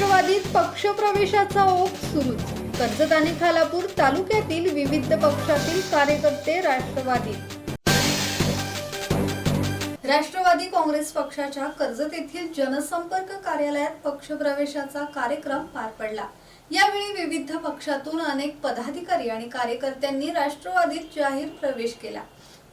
पक्षप्रवेशाचा ओघ सुरूच कर्जत आणि खालापूर तालुक्यातील विविध पक्षातील कार्यकर्ते राष्ट्रवादी. राष्ट्रवादी काँग्रेस पक्षाच्या कर्जत येथील जनसंपर्क कार्यालयात पक्षप्रवेशाचा कार्यक्रम पार पडला. यावेळी विविध पक्षातून अनेक पदाधिकारी आणि कार्यकर्त्यांनी राष्ट्रवादीत जाहीर प्रवेश केला.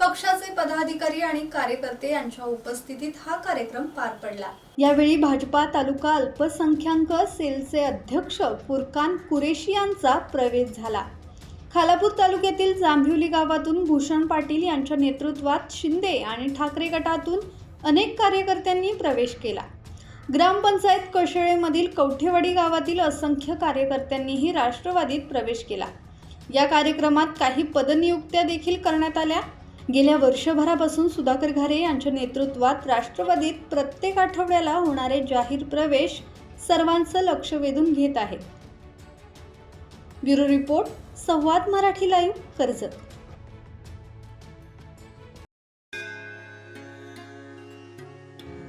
पक्षाचे पदाधिकारी आणि कार्यकर्ते यांच्या उपस्थितीत हा कार्यक्रम पार पडला. यावेळी भाजपा तालुका अल्पसंख्याक सेलचे अध्यक्ष फुरकान कुरेशी यांचा प्रवेश झाला. खालापूर तालुक्यातील जांभिवली गावातून भूषण पाटील यांच्या नेतृत्वात शिंदे आणि ठाकरे गटातून अनेक कार्यकर्त्यांनी प्रवेश केला. ग्रामपंचायत कशेळेमधील कवठेवाडी गावातील असंख्य कार्यकर्त्यांनीही राष्ट्रवादीत प्रवेश केला. या कार्यक्रमात काही पदनियुक्त्या देखील करण्यात आल्या. गेल्या वर्षभरापासून सुधाकर घारे यांच्या नेतृत्वात राष्ट्रवादीत प्रत्येक आठवड्याला होणारे जाहीर प्रवेश सर्वांचं लक्ष वेधून घेत आहे. Bureau report Samvad Marathi live Karjat.